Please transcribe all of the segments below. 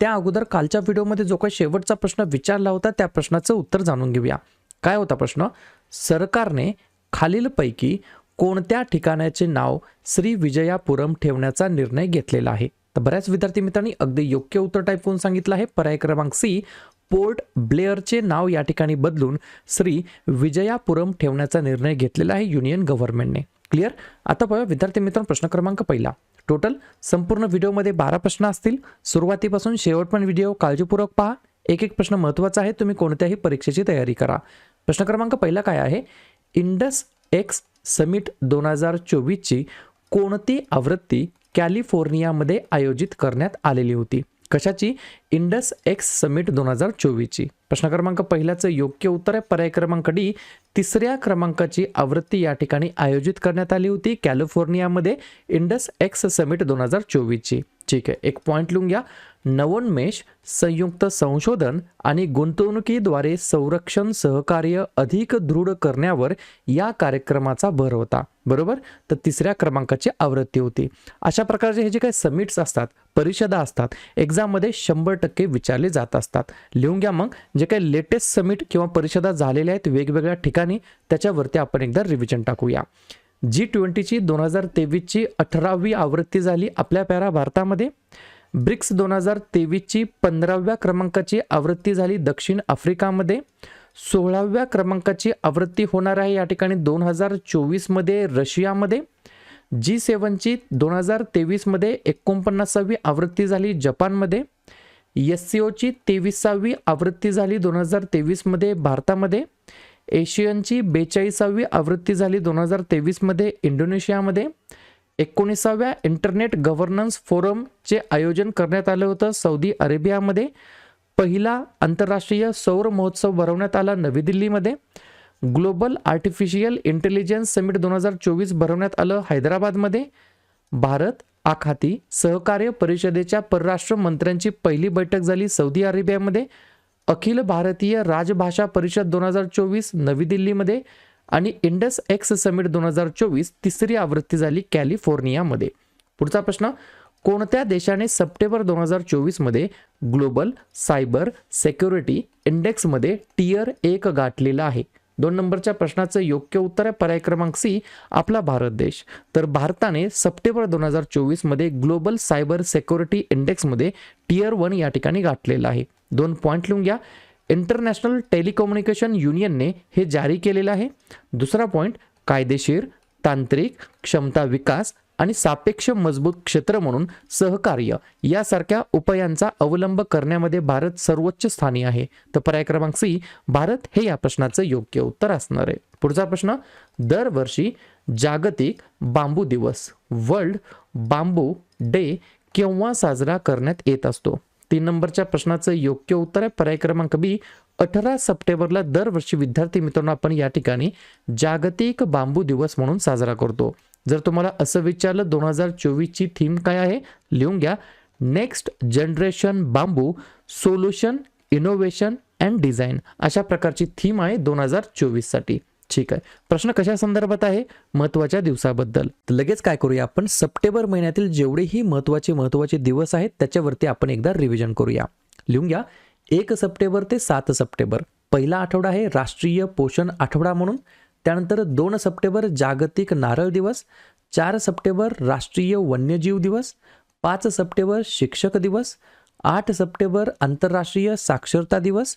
त्या अगोदर कालच्या व्हिडिओमध्ये जो काही शेवटचा प्रश्न विचारला होता त्या प्रश्नाचं उत्तर जाणून घेऊया. काय होता प्रश्न? सरकारने खालीलपैकी कोणत्या ठिकाणाचे नाव श्री विजयापुरम ठेवण्याचा निर्णय घेतलेला आहे? तर बऱ्याच विद्यार्थी मित्रांनी अगदी योग्य उत्तर टाईप करून सांगितलं आहे. पर्याय क्रमांक सी पोर्ट ब्लेअरचे नाव या ठिकाणी बदलून श्री विजयापुरम ठेवण्याचा निर्णय घेतलेला आहे युनियन गव्हर्नमेंटने क्लिअर आता पाहूया विद्यार्थी मित्रांनो प्रश्न क्रमांक पहिला. टोटल संपूर्ण व्हिडिओमध्ये बारा प्रश्न असतील. सुरुवातीपासून शेवट पण व्हिडिओ काळजीपूर्वक पहा. एक एक प्रश्न महत्त्वाचा आहे तुम्ही कोणत्याही परीक्षेची तयारी करा. प्रश्न क्रमांक पहिला काय आहे? इंडस एक्स समिट दोन हजार चोवीसची कोणती आवृत्ती कॅलिफोर्नियामध्ये आयोजित करण्यात आलेली होती? कशाची? इंडस एक्स समिट दोन हजार चोवीसची. प्रश्न क्रमांक पहिल्याचं योग्य उत्तर आहे. पर्याय क्रमांक डी तिसऱ्या क्रमांकाची आवृत्ती या ठिकाणी आयोजित करण्यात आली होती कॅलिफोर्नियामध्ये इंडस एक्स समिट दोन हजार चोवीसची. ठीक आहे. एक पॉईंट लिहून घ्या. नवोन्मेष संयुक्त संशोधन आणि गुंतवणुकीद्वारे संरक्षण सहकार्य अधिक दृढ करण्यावर या कार्यक्रमाचा भर होता. बरोबर? तर तिसऱ्या क्रमांकाची आवृत्ती होती. अशा प्रकारचे हे जे काही समिट्स असतात परिषदा असतात एक्झाममध्ये शंभर टक्के विचारले जात असतात. लिहून घ्या मग. जे काही लेटेस्ट समिट किंवा परिषदा झालेल्या आहेत वेगवेगळ्या ठिकाणी त्याच्यावरती आपण एकदा रिव्हिजन टाकूया. जी ट्वेंटीची दोन हजार तेवीसची अठरावी आवृत्ती झाली आपल्या पॅरा भारतामध्ये. ब्रिक्स दोन हजार तेवीसची पंधराव्या क्रमांकाची आवृत्ती झाली दक्षिण आफ्रिकामध्ये. सोळाव्या क्रमांकाची आवृत्ती होणार आहे या ठिकाणी दोन हजार चोवीसमध्ये रशियामध्ये. जी सेवनची दोन हजार तेवीसमध्ये एकोणपन्नासावी आवृत्ती झाली जपानमध्ये. एस सी ओची तेवीसावी आवृत्ती झाली दोन हजार तेवीसमध्ये भारतामध्ये. एशियनची बेचाळीसावी आवृत्ती झाली दोन हजार तेवीसमध्ये इंडोनेशियामध्ये. एकोणीसाव्या इंटरनेट गव्हर्नन्स फोरमचे आयोजन करण्यात आलं होतं. सौदी अरेबियामध्ये पहिला आंतरराष्ट्रीय सौर महोत्सव भरवण्यात आला नवी दिल्लीमध्ये. ग्लोबल आर्टिफिशियल इंटेलिजन्स समिट दोन हजार चोवीस भरवण्यात आलं हैदराबादमध्ये. भारत आखाती सहकार्य परिषदेच्या परराष्ट्र मंत्र्यांची पहिली बैठक झाली सौदी अरेबियामध्ये. अखिल भारतीय राजभाषा परिषद दोन हजार चोवीस नवी दिल्लीमध्ये. आणि इंडस एक्स समिट दोन हजार चोवीस तिसरी आवृत्ती झाली कॅलिफोर्नियामध्ये. पुढचा प्रश्न कोणत्या देशाने सप्टेंबर दोन हजार चोवीसमध्ये ग्लोबल सायबर सेक्युरिटी इंडेक्समध्ये टियर एक गाठलेला आहे? दोन नंबरच्या प्रश्नाचं योग्य उत्तर आहे पर्याय क्रमांक सी आपला भारत देश. तर भारताने सप्टेंबर दोन हजार चोवीसमध्ये ग्लोबल सायबर सेक्युरिटी इंडेक्समध्ये टियर वन या ठिकाणी गाठलेला आहे. दोन पॉईंट लिहून घ्या. इंटरनॅशनल टेलिकम्युनिकेशन युनियनने हे जारी केलेलं आहे. दुसरा पॉईंट कायदेशीर तांत्रिक क्षमता विकास आणि सापेक्ष मजबूत क्षेत्र म्हणून सहकार्य यासारख्या उपायांचा अवलंब करण्यामध्ये भारत सर्वोच्च स्थानी आहे. तर पर्याय क्रमांक सी भारत हे या प्रश्नाचं योग्य उत्तर असणार आहे. पुढचा प्रश्न दरवर्षी जागतिक बांबू दिवस वर्ल्ड बांबू डे केव्हा साजरा करण्यात येत असतो? तीन नंबरच्या प्रश्नाचं योग्य उत्तर आहे. पर्याय क्रमांक बी अठरा सप्टेंबरला दरवर्षी विद्यार्थी मित्रांनो आपण या ठिकाणी जागतिक बांबू दिवस म्हणून साजरा करतो. जर तुम्हाला असं विचारलं दोन हजार चोवीसची थीम काय आहे? लिहून घ्या. Next generation bamboo solution innovation and design अशा प्रकारची थीम आहे दोन हजार चोवीससाठी. ठीक आहे. प्रश्न कशा संदर्भात आहे? महत्त्वाच्या दिवसाबद्दल. तर लगेच काय करूया आपण? सप्टेंबर महिन्यातील जेवढेही महत्त्वाचे महत्त्वाचे दिवस आहेत त्याच्यावरती आपण एकदा रिव्हिजन करूया. लिहून घ्या. एक सप्टेंबर ते सात सप्टेंबर. पहिला आठवडा आहे राष्ट्रीय पोषण आठवडा म्हणून. त्यानंतर दोन सप्टेंबर जागतिक नारळ दिवस. चार सप्टेंबर राष्ट्रीय वन्यजीव दिवस. पाच सप्टेंबर शिक्षक दिवस. आठ सप्टेंबर आंतरराष्ट्रीय साक्षरता दिवस.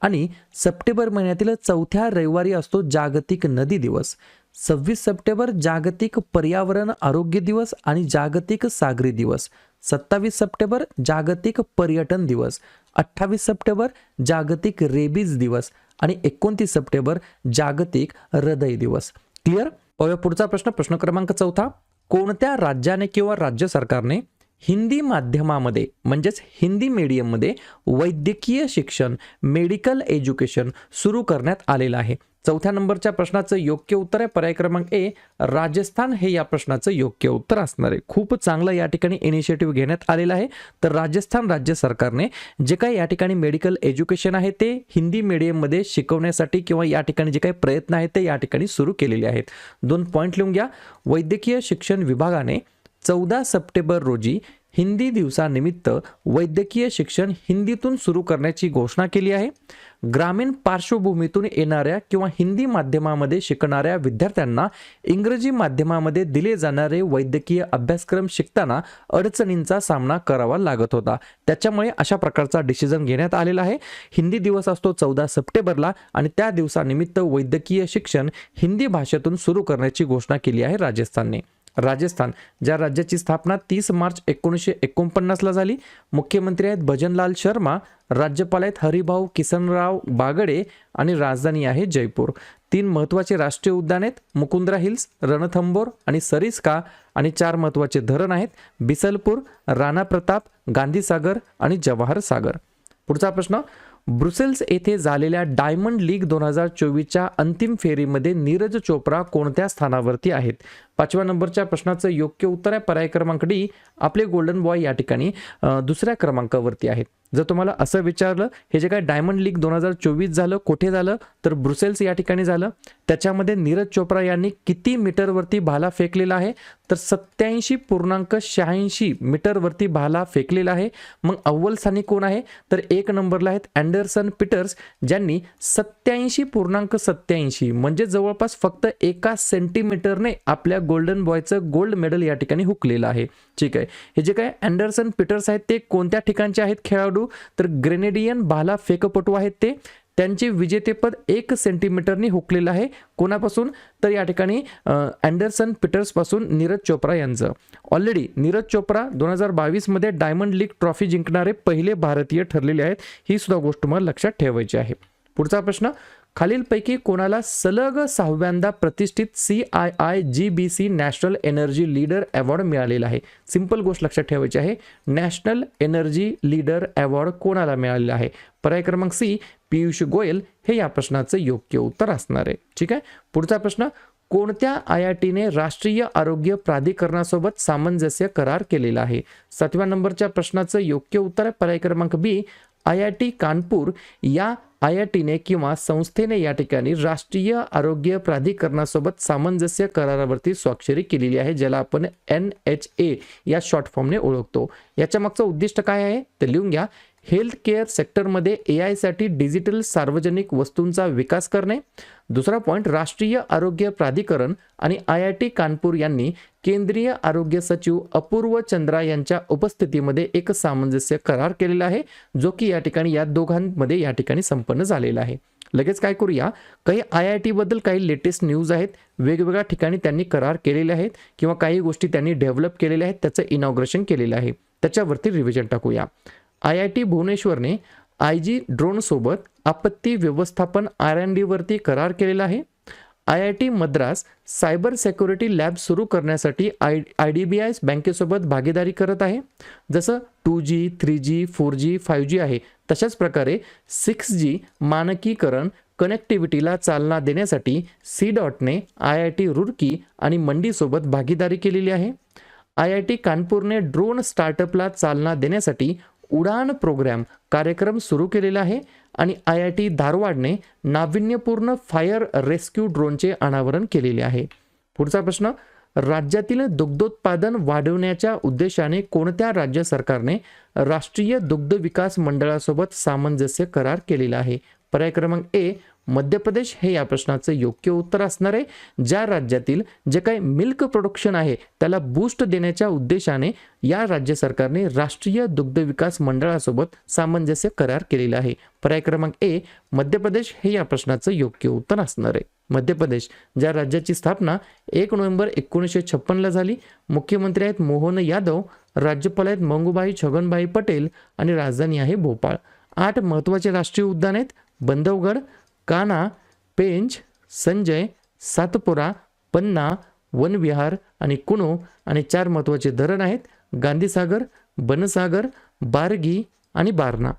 आणि सप्टेंबर महिन्यातील चौथ्या रविवारी असतो जागतिक नदी दिवस. सव्वीस सप्टेंबर जागतिक पर्यावरण आरोग्य दिवस आणि जागतिक सागरी दिवस. सत्तावीस सप्टेंबर जागतिक पर्यटन दिवस. अठ्ठावीस सप्टेंबर जागतिक रेबीज दिवस. आणि एकोणतीस सप्टेंबर जागतिक हृदय दिवस. क्लिअर? पाहूया पुढचा प्रश्न. प्रश्न क्रमांक चौथा. कोणत्या राज्याने किंवा राज्य सरकारने हिंदी माध्यमामध्ये म्हणजेच हिंदी मीडियममध्ये वैद्यकीय शिक्षण मेडिकल एज्युकेशन सुरू करण्यात आलेलं आहे. चौथ्या नंबरच्या प्रश्नाचं योग्य उत्तर आहे. पर्याय क्रमांक ए राजस्थान हे या प्रश्नाचं योग्य उत्तर असणार आहे. खूप चांगलं या ठिकाणी इनिशिएटिव्ह घेण्यात आलेलं आहे. तर राजस्थान राज्य सरकारने जे काही या ठिकाणी मेडिकल एज्युकेशन आहे ते हिंदी मीडियममध्ये शिकवण्यासाठी किंवा या ठिकाणी जे काही प्रयत्न आहेत ते या ठिकाणी सुरू केलेले आहेत. दोन पॉईंट लिहून घ्या. वैद्यकीय शिक्षण विभागाने चौदा सप्टेंबर रोजी हिंदी दिवसानिमित्त वैद्यकीय शिक्षण हिंदीतून सुरू करण्याची घोषणा केली आहे. ग्रामीण पार्श्वभूमीतून येणाऱ्या किंवा हिंदी माध्यमामध्ये शिकणाऱ्या विद्यार्थ्यांना इंग्रजी माध्यमामध्ये दिले जाणारे वैद्यकीय अभ्यासक्रम शिकताना अडचणींचा सामना करावा लागत होता. त्याच्यामुळे अशा प्रकारचा डिसिजन घेण्यात आलेला आहे. हिंदी दिवस असतो चौदा सप्टेंबरला आणि त्या दिवसानिमित्त वैद्यकीय शिक्षण हिंदी भाषेतून सुरू करण्याची घोषणा केली आहे राजस्थानने. राजस्थान ज्या राज्याची स्थापना तीस मार्च एकोणीसशे एकोणपन्नासला झाली मुख्यमंत्री आहेत भजनलाल शर्मा राज्यपाल आहेत हरिभाऊ किसनराव बागडे आणि राजधानी आहे जयपूर. तीन महत्त्वाचे राष्ट्रीय उद्यान आहेत मुकुंद्रा हिल्स रणथंबोर आणि सरिस्का आणि चार महत्त्वाचे धरण आहेत बिसलपूर राणा प्रताप गांधीसागर आणि जवाहर सागर पुढचा प्रश्न ब्रुसेल्स येथे झालेल्या डायमंड लीग दोन हजार चोवीसच्या अंतिम फेरीमध्ये नीरज चोप्रा कोणत्या स्थानावरती आहेत? पाचव्या नंबरच्या प्रश्नाचं योग्य उत्तर आहे. पर्याय क्रमांक डी आपले गोल्डन बॉय या ठिकाणी दुसऱ्या क्रमांकावरती आहेत. जर तुम्हाला असं विचारलं हे जे काय डायमंड लीग दोन हजार चोवीस झालं कुठे झालं तर ब्रुसेल्स या ठिकाणी झालं. त्याच्यामध्ये नीरज चोप्रा यांनी किती मीटरवरती भाला फेकलेला आहे? तर सत्याऐंशी पूर्णांक शहाऐंशी मीटरवरती भाला फेकलेला आहे. मग अव्वल स्थानी कोण आहे? तर एक नंबरला आहेत अँडरसन पीटर्स ज्यांनी सत्याऐंशी पूर्णांक सत्याऐंशी म्हणजे जवळपास फक्त एका सेंटीमीटरने आपल्या गोल्डन बॉयचं गोल्ड मेडल या ठिकाणी हुकलेलं आहे. ठीक आहे. हे जे काय अँडरसन पीटर्स आहेत ते कोणत्या ठिकाणचे आहेत? खेळाडू तर ग्रेनेडियन भाला फेकपटू आहेत ते. त्यांचे विजेतेपद एक सेंटीमीटरनी हुकलेलं आहे. कोणापासून? तर या ठिकाणी अँडरसन पीटर्सपासून नीरज चोप्रा यांचं. ऑलरेडी नीरज चोप्रा दोन हजार बावीसमध्ये डायमंड लीग ट्रॉफी जिंकणारे पहिले भारतीय ठरलेले आहेत. ही सुद्धा गोष्ट मला लक्षात ठेवायची आहे. पुढचा प्रश्न खालीलपैकी कोणाला सलग सहाव्यांदा प्रतिष्ठित C I I G B C national energy leader award मिळालेला आहे. सिंपल गोष्ट लक्षात ठेवायची आहे. नॅशनल एनर्जी लीडर अवॉर्ड कोणाला मिळालेला आहे? पर्याय क्रमांक सी पियुष गोयल हे या प्रश्नाचं योग्य उत्तर असणार आहे. ठीक आहे? पुढचा प्रश्न कोणत्या आय आय टीने राष्ट्रीय आरोग्य प्राधिकरणासोबत सामंजस्य करार केलेला आहे? सातव्या नंबरच्या प्रश्नाचं योग्य उत्तर आहे पर्याय क्रमांक B I I T Kanpur या आय आय टीने किंवा संस्थेने या ठिकाणी राष्ट्रीय आरोग्य प्राधिकरणासोबत सामंजस्य करारावरती स्वाक्षरी केलेली आहे ज्याला आपण एन एच ए या शॉर्ट फॉर्मने ओळखतो. याच्या मागचं उद्दिष्ट काय आहे? ते लिहून घ्या. हेल्थ केअर सेक्टरमध्ये ए आयसाठी डिजिटल सार्वजनिक वस्तूंचा विकास करणे. दुसरा पॉईंट राष्ट्रीय आरोग्य प्राधिकरण आणि आय आय टी कानपूर यांनी केंद्रीय आरोग्य सचिव अपूर्व चंद्रा यांच्या उपस्थितीमध्ये एक सामंजस्य करार केलेला आहे जो की या ठिकाणी या दोघांमध्ये या ठिकाणी संपन्न झालेला आहे. लगेच काय करूया? काही आय आय टीबद्दल काही लेटेस्ट न्यूज आहेत वेगवेगळ्या ठिकाणी त्यांनी करार केलेले आहेत किंवा काही गोष्टी त्यांनी डेव्हलप केलेल्या आहेत त्याचं इनॉग्रेशन केलेलं आहे. त्याच्यावरती रिव्हिजन टाकूया. आय आय टी भुवनेश्वरने आय जी ड्रोनसोबत आपत्ती व्यवस्थापन आर एन डीवरती करार केलेला आहे. I I T Madras cyber security lab सुरू करण्यासाठी I I D B I बँकेसोबत भागीदारी करत आहे. जसं two G three G four G five G आहे तशाच प्रकारे सिक्स जी मानकीकरण कनेक्टिव्हिटीला चालना देण्यासाठी सी डॉटने आय आय टी रुर्की आणि मंडीसोबत भागीदारी केलेली आहे. आय आय टी कानपूरने ड्रोन स्टार्टअपला चालना देण्यासाठी उडान प्रोग्रॅम कार्यक्रम सुरू केलेला आहे आणि आय आय टी धारवाडने नाविन्यपूर्ण फायर रेस्क्यू ड्रोनचे अनावरण केलेले आहे. पुढचा प्रश्न राज्यातील दुग्धोत्पादन वाढवण्याच्या उद्देशाने कोणत्या राज्य सरकारने राष्ट्रीय दुग्ध विकास मंडळासोबत सामंजस्य करार केलेला आहे? पर्याय क्रमांक ए मध्य प्रदेश हे या प्रश्नाचं योग्य उत्तर असणार आहे. ज्या राज्यातील जे काही मिल्क प्रोडक्शन आहे त्याला बूस्ट देण्याच्या उद्देशाने या राज्य सरकारने राष्ट्रीय दुग्ध विकास मंडळासोबत सामंजस्य करार केलेला आहे. पर्याय क्रमांक ए मध्य प्रदेश हे या प्रश्नाचं योग्य उत्तर असणार आहे. मध्य प्रदेश ज्या राज्याची स्थापना एक नोव्हेंबर एकोणीसशे छप्पनला झाली मुख्यमंत्री आहेत मोहन यादव राज्यपाल आहेत मंगूबाई छगनभाई पटेल आणि राजधानी आहे भोपाळ. आठ महत्त्वाचे राष्ट्रीय उद्यान आहेत बंधवगड काना पेंच संजय सातपुरा पन्ना वनविहार आणि कुणो आणि चार महत्त्वाचे धरण आहेत. गांधीसागर बनसागर बारगी आणि बारणा.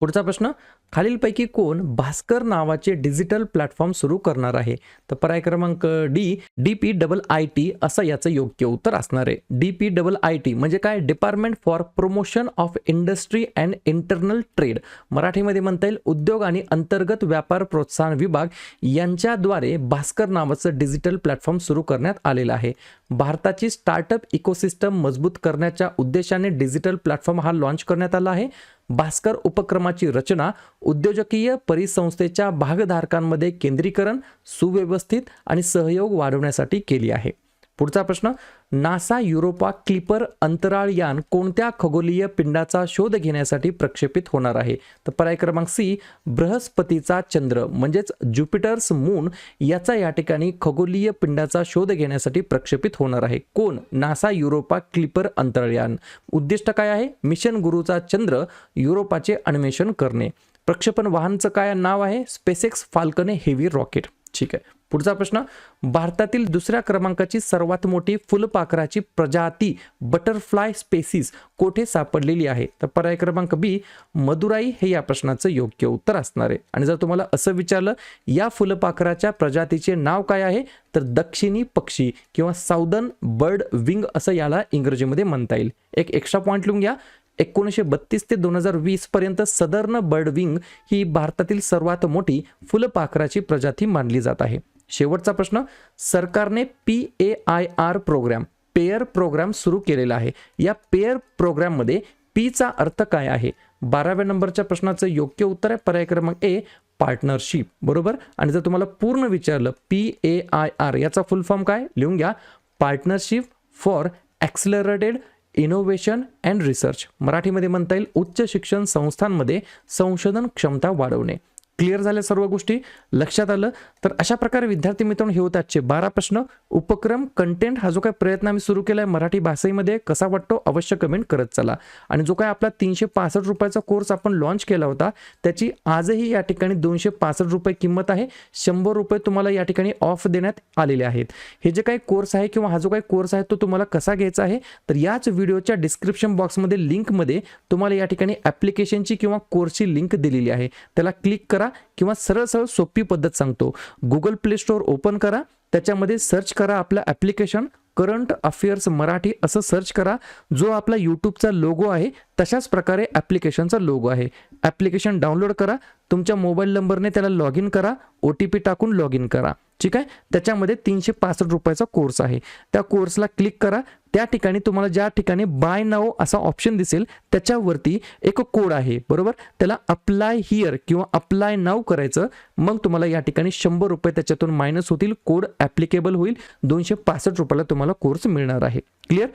पुढचा प्रश्न खालीलपैकी कोण भास्कर नावाचे डिजिटल प्लॅटफॉर्म सुरू करणार आहे? तर पर्याय क्रमांक D D P double I T असं याचं योग्य उत्तर असणार आहे. D P double I T म्हणजे काय? Department for promotion of industry and internal trade मराठीमध्ये म्हणता येईल उद्योग आणि अंतर्गत व्यापार प्रोत्साहन विभाग. यांच्याद्वारे भास्कर नावाचं डिजिटल प्लॅटफॉर्म सुरू करण्यात आलेलं आहे. भारताची स्टार्टअप इकोसिस्टम मजबूत करण्याच्या उद्देशाने डिजिटल प्लॅटफॉर्म हा लॉन्च करण्यात आला आहे. भास्कर उपक्रमाची रचना उद्योजकीय परिसंस्थेच्या भागधारकांमध्ये केंद्रीकरण सुव्यवस्थित आणि सहयोग वाढवण्यासाठी केली आहे. पुढचा प्रश्न नासा युरोपा क्लिपर अंतराळ यान कोणत्या खगोलीय पिंडाचा शोध घेण्यासाठी प्रक्षेपित होणार आहे? तर पर्याय क्रमांक सी बृहस्पतीचा चंद्र म्हणजेच ज्युपिटर्स मून याचा या ठिकाणी खगोलीय पिंडाचा शोध घेण्यासाठी प्रक्षेपित होणार आहे. कोण? नासा युरोपा क्लिपर अंतराळयान उद्दिष्ट काय आहे? मिशन गुरुचा चंद्र युरोपाचे अन्वेषण करणे. प्रक्षेपण वाहनचं काय नाव आहे? SpaceX Falcon heavy rocket. ठीक आहे. पुढचा प्रश्न भारतातील दुसऱ्या क्रमांकाची सर्वात मोठी फुलपाखराची प्रजाती बटरफ्लाय स्पेसिस कोठे सापडलेली आहे? तर पर्याय क्रमांक बी मदुराई हे या प्रश्नाचं योग्य उत्तर असणार आहे. आणि जर तुम्हाला असं विचारलं या फुलपाखराच्या प्रजातीचे नाव काय आहे? तर दक्षिणी पक्षी किंवा साऊदर्न बर्ड विंग असं याला इंग्रजीमध्ये म्हणता येईल. एक एक्स्ट्रा पॉईंट लिहून घ्या. एकोणीसशे बत्तीस ते दोन हजार वीस पर्यंत सदर्न बर्ड विंग ही भारतातील सर्वात मोठी फुलपाखराची प्रजाती मानली जात आहे. शेवटचा प्रश्न सरकारने P A I R program pair program सुरू केलेला आहे. या पेअर प्रोग्राममध्ये पीचा अर्थ काय आहे? बाराव्या नंबरच्या प्रश्नाचं योग्य उत्तर आहे. पर्याय क्रमांक ए पार्टनरशिप बरोबर? आणि जर तुम्हाला पूर्ण विचारलं पी ए आय आर याचा फुल फॉर्म काय? लिहून घ्या. Partnership for accelerated innovation and research मराठीमध्ये म्हणता येईल उच्च शिक्षण संस्थांमध्ये संशोधन क्षमता वाढवणे. क्लिअर झाल्या सर्व गोष्टी लक्षात आलं. तर अशा प्रकारे विद्यार्थी मित्रांनो हे होते आजचे बारा प्रश्न. उपक्रम कंटेंट हा जो काही प्रयत्न आम्ही सुरू केला आहे मराठी भाषेमध्ये कसा वाटतो अवश्य कमेंट करत चला. आणि जो काय आपला तीनशे पासष्ट रुपयाचा कोर्स आपण लॉन्च केला होता त्याची आजही या ठिकाणी दोनशे पासष्ट रुपये किंमत आहे. शंभर रुपये तुम्हाला या ठिकाणी ऑफ देण्यात आलेले आहेत. हे जे काही कोर्स आहे किंवा हा जो काही कोर्स आहे तो तुम्हाला कसा घ्यायचा आहे तर याच व्हिडिओच्या डिस्क्रिप्शन बॉक्समध्ये लिंकमध्ये तुम्हाला या ठिकाणी ॲप्लिकेशनची किंवा कोर्सची लिंक दिलेली आहे. त्याला क्लिक करा किंवा सरळ सरळ सोपी पद्धत सांगतो. गुगल प्ले स्टोअर ओपन करा त्याच्यामध्ये सर्च करा आपलं ॲप्लिकेशन करंट अफेअर्स मराठी असं सर्च करा जो आपला यूट्यूबचा लोगो आहे तशाच प्रकारे ॲप्लिकेशनचा लोगो आहे. ॲप्लिकेशन डाउनलोड करा तुमच्या मोबाईल नंबरने त्याला लॉग इन करा ओ टी पी टाकून लॉग इन करा. ठीक आहे? त्याच्यामध्ये तीनशे पासष्ट रुपयाचा कोर्स आहे. त्या कोर्सला क्लिक करा. त्या ठिकाणी तुम्हाला ज्या ठिकाणी बाय नाव असा ऑप्शन दिसेल त्याच्यावरती एक कोड आहे. बरोबर? त्याला अप्लाय हिअर किंवा अप्लाय नाव करायचं. मग तुम्हाला या ठिकाणी शंभर रुपये त्याच्यातून मायनस होतील. कोड ॲप्लिकेबल होईल. दोनशे पासष्ट रुपयाला तुम्हाला कोर्स मिळणार आहे. क्लिअर?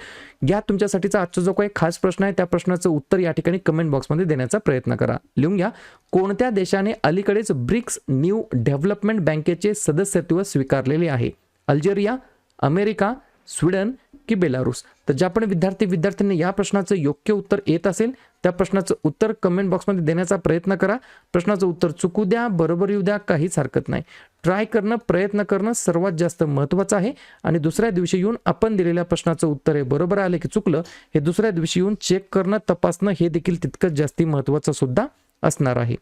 घ्या तुमच्यासाठीचा आजचा जो काही खास प्रश्न आहे त्या प्रश्नाचं उत्तर या ठिकाणी कमेंट बॉक्समध्ये देण्याचा प्रयत्न करा. लिहून घ्या. कोणत्या देशाने अलीकडेच ब्रिक्स न्यू डेव्हलपमेंट बँकेचे सदस्यत्व स्वीकारलेले आहे? अल्जेरिया अमेरिका स्वीडन की बेलारुस? तर ज्या पण विद्यार्थी विद्यार्थ्यांनी या प्रश्नाचं योग्य उत्तर येत असेल त्या प्रश्नाचं उत्तर कमेंट बॉक्समध्ये देण्याचा प्रयत्न करा. प्रश्नाचं उत्तर चुकू द्या बरोबर येऊ द्या काहीच हरकत नाही. ट्राय करणं प्रयत्न करणं सर्वात जास्त महत्त्वाचं आहे. आणि दुसऱ्या दिवशी येऊन आपण दिलेल्या प्रश्नाचं उत्तर हे बरोबर आलं की चुकलं हे दुसऱ्या दिवशी येऊन चेक करणं तपासणं हे देखील तितकंच जास्ती महत्त्वाचं सुद्धा असणार आहे.